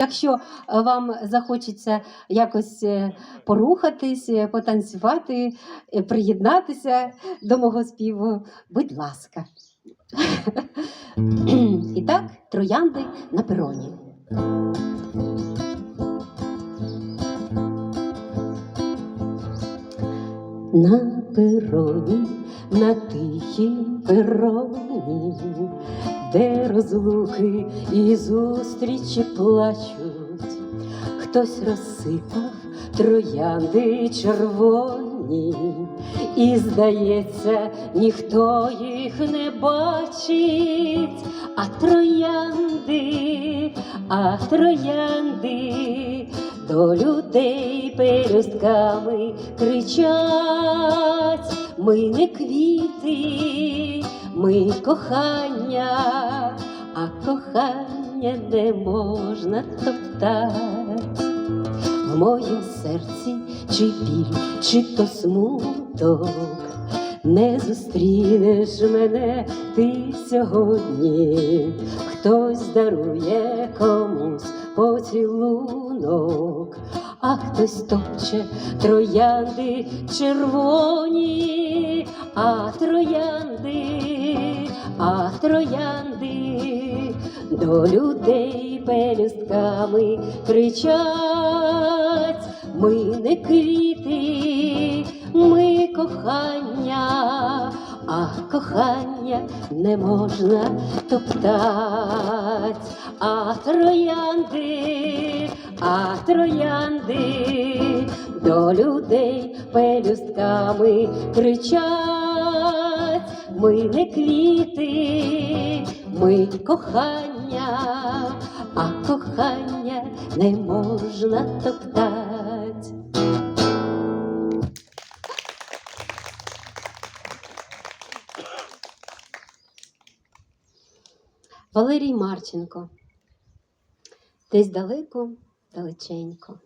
Якщо е, вам захочеться якось е, порухатись, е, потанцювати, приєднатися до мого співу, будь ласка. І так, троянди на пероні. На пероні, на тихім пероні, де розлуки і зустрічі плачуть, хтось розсипав троянди червоні, і, здається, ніхто їх не бачить, а троянди, а троянди до людей пелюстками кричать, ми не квіти, ми кохання, а кохання не можна топтать. В моїм серці чи біль, чи то смуток, не зустрінеш мене ти сьогодні, хтось дарує комусь поцілунок, а хтось топче троянди червоні, а троянди, а троянди до людей пелюстками кричать, ми не квіти, ми кохання, а кохання не можна топтать, а троянди, а троянди до людей пелюстками кричать, ми не квіти, ми кохання, а кохання не можна топтать. Валерій Марченко. Десь далеко, далеченько.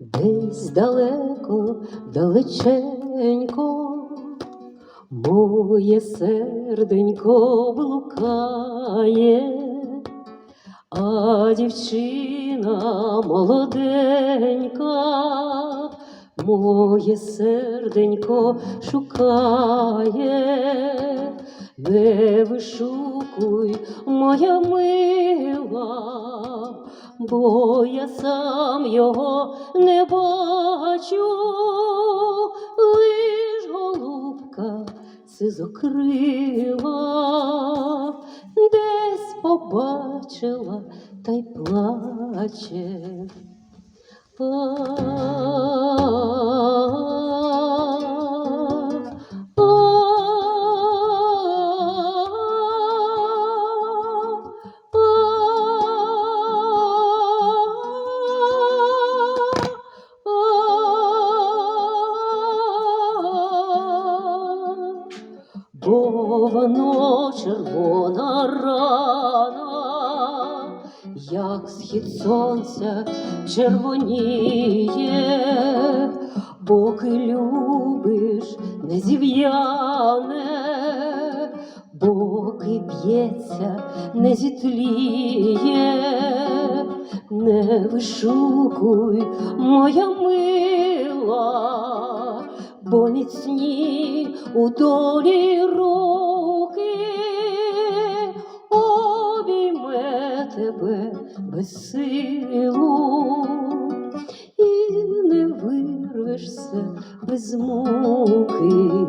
Десь далеко, далеченько, моє серденько блукає, а дівчина молоденька, моє серденько шукає, не вишукуй, моя мила, бо я сам його не бачу, лиш голубка сизокрила, десь побачила та й плаче. Бо воно червона рана, як схід сонця червоніє, поки любиш не зів'яне, поки б'ється, не зітліє, не вишукуй, моя мила, бо міцні у долі руки без силу і не вирвешся без муки,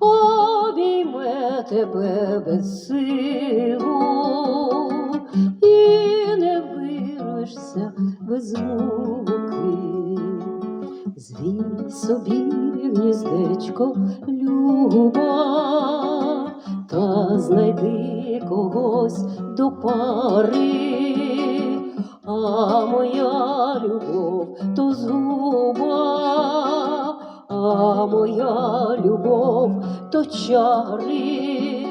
обійме тебе без силу і не вирвешся без муки. Звій собі гніздечко люба, та знайди когось до пари, а моя любов то зуба, Та моя любов то чари,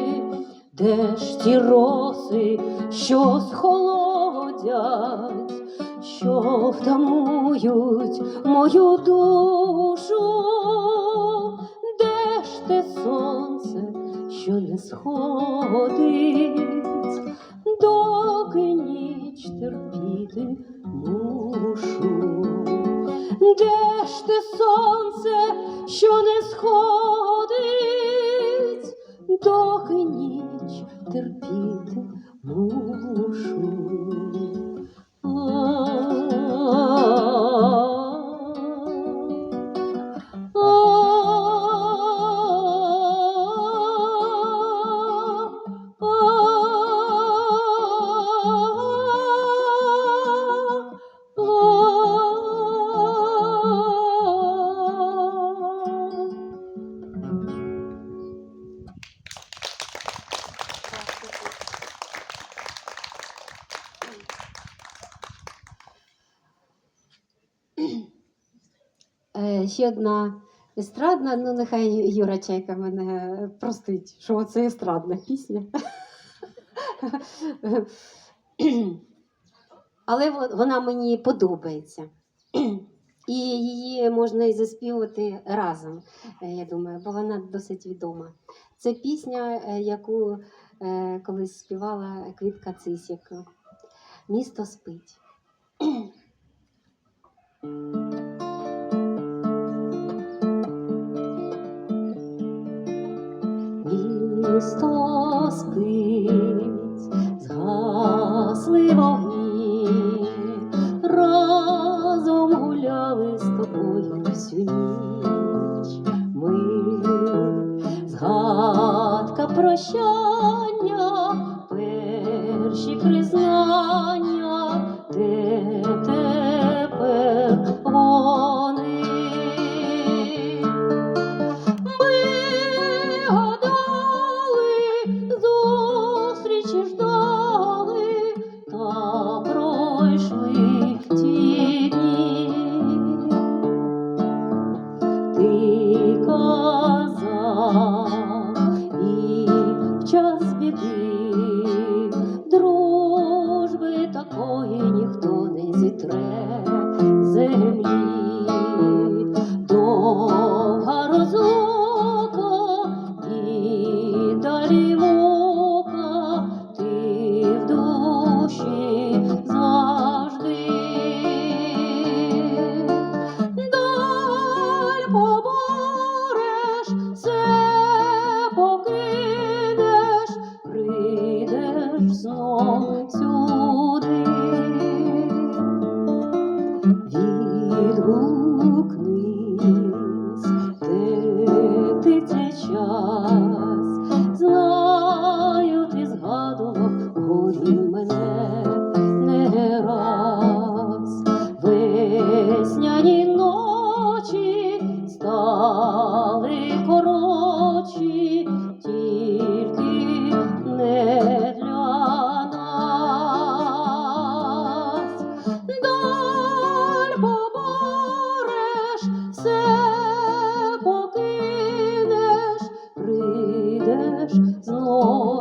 де ж ті роси, що схолодять, що втамують мою душу, де ж те сонце, що не сходить, доки ніч терпіти мушу. Де ж те сонце, що не сходить, доки ніч терпіти мушу. Ще одна естрадна, ну нехай Юра Чайка мене простить, що це естрадна пісня. Але вона мені подобається. І її можна і заспівати разом, е, я думаю, бо вона досить відома. Це пісня, е, яку е, колись співала Квітка Цисік. Місто спить. Місто спить, згасли вогні, разом гуляли з тобою всю ніч. Ми згадка прощання,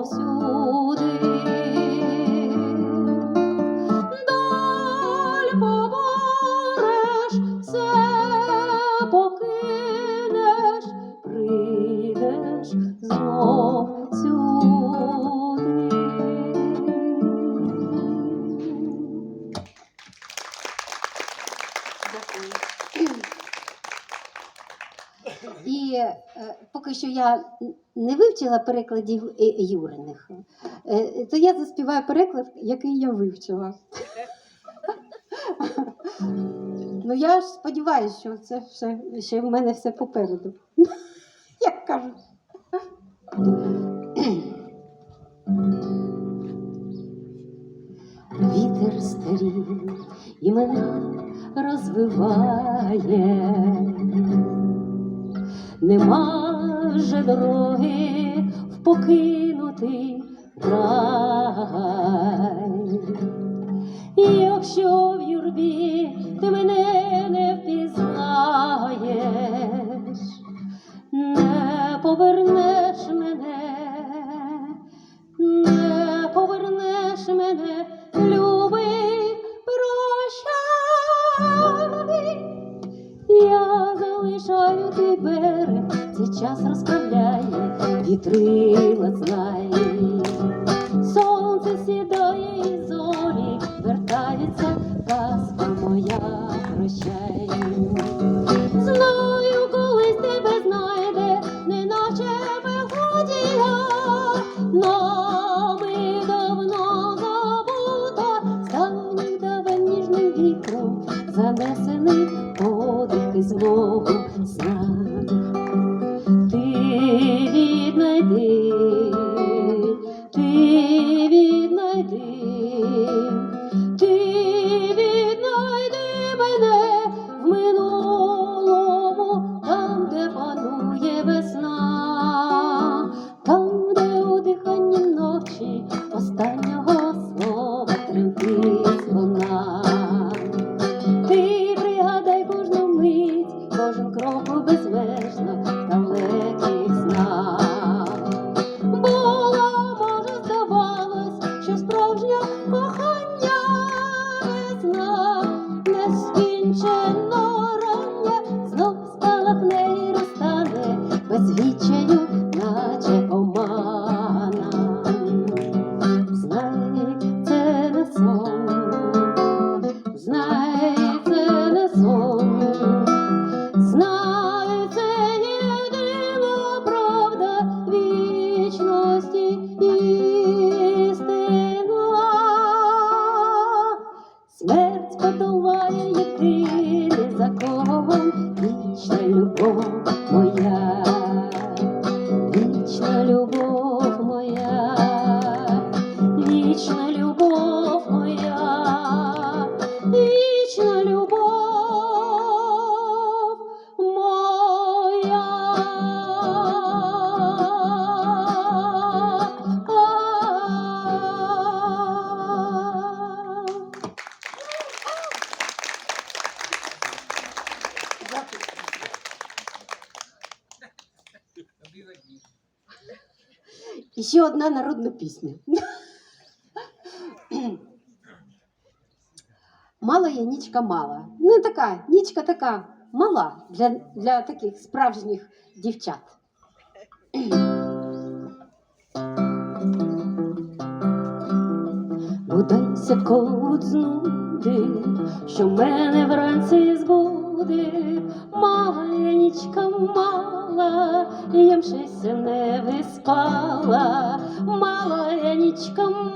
su не вивчила перекладів е, Юриних, е, то я заспіваю переклад, який я вивчила. Ну я ж сподіваюся, що це ще, ще в мене все попереду. Як кажуть. Вітер старів і мене розвиває. Нема же дороги в покинутий край. Якщо лютий бере, цей час розправляє, вітрила знає. Вітром, занесений подих із мого сна. І одна народна пісня. Мала я нічка мала. Ну така, нічка така мала для, для таких справжніх дівчат. Будайся кот знуди, що мене вранці збуди, я нічка мала, я мшися не виспала, мала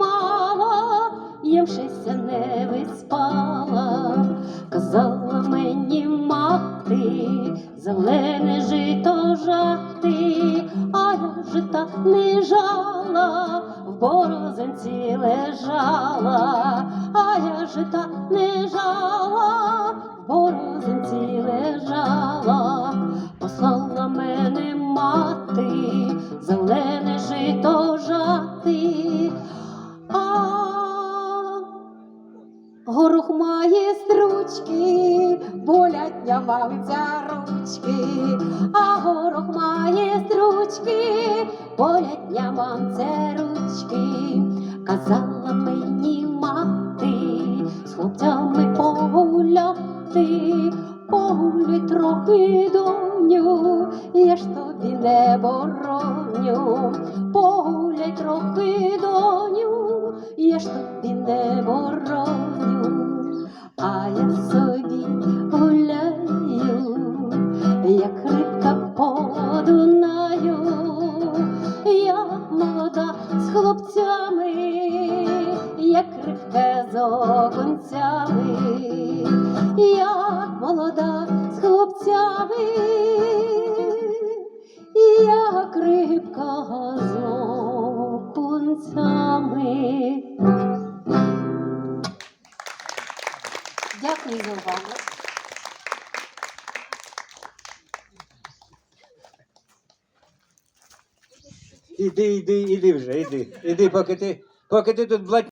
мала, я мшися не виспала, казала мені мати, зелене жито жати, а я жита не жала, в борозенці лежала, а я жита не жала, в борозенці лежала, послала мене мати, зелене жито жати. А Горох має стручки, болять для погуляй трохи доню, я ж тобі не бороню, погуляй трохи доню, я ж тобі не бороню, а я собі молода з хлопцями, як рибка з окунцями. Дякую за увагу. Іди, іди, іди вже, іди. Іди, поки ти, поки ти тут блать